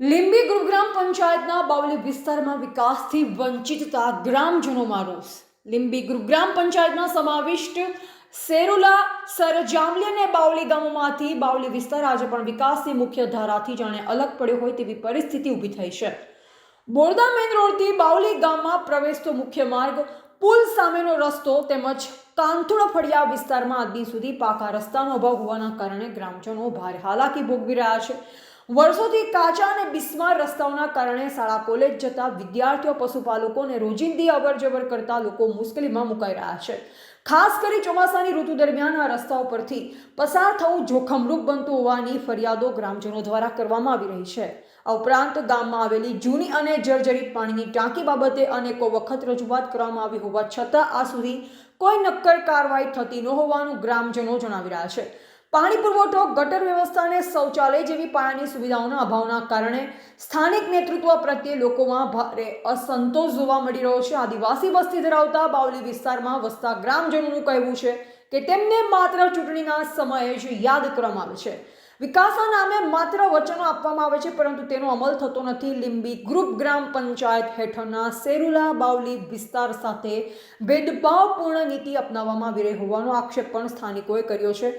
લીંબી ગુરુગ્રામ પંચાયતના બાવલી વિસ્તારમાં વિકાસથી વંચિતતા ગ્રામજનોમાં રોષ લીંબી ગુરુગ્રામ પંચાયતના સમાવિષ્ટ સેરુલા, સરજામલી અને બાવલી ગામોમાંથી બાવલી વિસ્તાર આજે પણ વિકાસની મુખ્ય ધારાથી જાણે અલગ પડ્યો હોય તેવી પરિસ્થિતિ ઊભી થઈ છે. બોરદા મેઇન રોડથી બાવલી ગામમાં પ્રવેશતો મુખ્ય માર્ગ, પુલ સામેનો રસ્તો તેમજ કાંથોડા ફળિયા વિસ્તારમાં આજની સુધી પાકા રસ્તાનો અભાવ હોવાના કારણે ગ્રામજનો ભારે હાલાકી ભોગવી રહ્યા છે. વર્ષોથી કાચા અને બિસ્માર રસ્તાઓના કારણે શાળા, કોલેજ જતા વિદ્યાર્થીઓ પશુપાલકો અને રોજિંદી અવરજવર કરતા લોકો મુશ્કેલીમાં મુકાઈ રહ્યા છે. ખાસ કરી ચોમાસાની ઋતુ દરમિયાન આ રસ્તાઓ પરથી પસાર થવું જોખમરૂપ બનતું હોવાની ફરિયાદો ગ્રામજનો દ્વારા કરવામાં આવી રહી છે. આ ઉપરાંત ગામમાં આવેલી જૂની અને જર્જરિત પાણીની ટાંકી બાબતે અનેકો વખત રજૂઆત કરવામાં આવી હોવા છતાં આ સુધી કોઈ નક્કર કાર્યવાહી થતી ન હોવાનું ગ્રામજનો જણાવી રહ્યા છે. પાણી પુરવઠો, ગટર વ્યવસ્થા અને શૌચાલય જેવી પાયાની સુવિધાઓના અભાવના કારણે સ્થાનિક નેતૃત્વ પ્રત્યે લોકોમાં ભારે અસંતોષ જોવા મળી રહ્યો છે. આદિવાસી વસ્તી ધરાવતા બાવલી વિસ્તારમાં વસતા ગ્રામજનોનું કહેવું છે કે તેમને માત્ર ચૂંટણીના સમયે જ યાદ કરવામાં આવે છે. વિકાસના નામે માત્ર વચનો આપવામાં આવે છે, પરંતુ તેનો અમલ થતો નથી. લીંબી ગ્રુપ ગ્રામ પંચાયત હેઠળના સેરુલા બાવલી વિસ્તાર સાથે ભેદભાવપૂર્ણ નીતિ અપનાવવામાં આવી રહી હોવાનો આક્ષેપ પણ સ્થાનિકોએ કર્યો છે.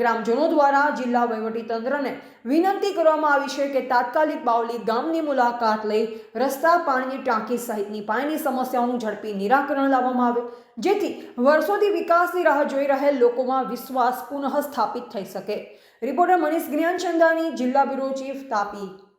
ગ્રામજનો દ્વારા જિલ્લા વહીવટીતંત્રને વિનંતી કરવામાં આવી છે કે તાત્કાલિક બાવલી ગામની મુલાકાત લઈ રસ્તા પાણીની ટાંકી સહિતની પાણીની સમસ્યાઓનું ઝડપી નિરાકરણ લાવવામાં આવે. જેથી વર્ષોથી વિકાસની રાહ જોઈ રહેલ લોકોમાં વિશ્વાસ પુનઃ સ્થાપિત થઈ શકે. રિપોર્ટર મનીષ જ્ઞાનચંદાની જિલ્લા બ્યુરો ચીફ તાપી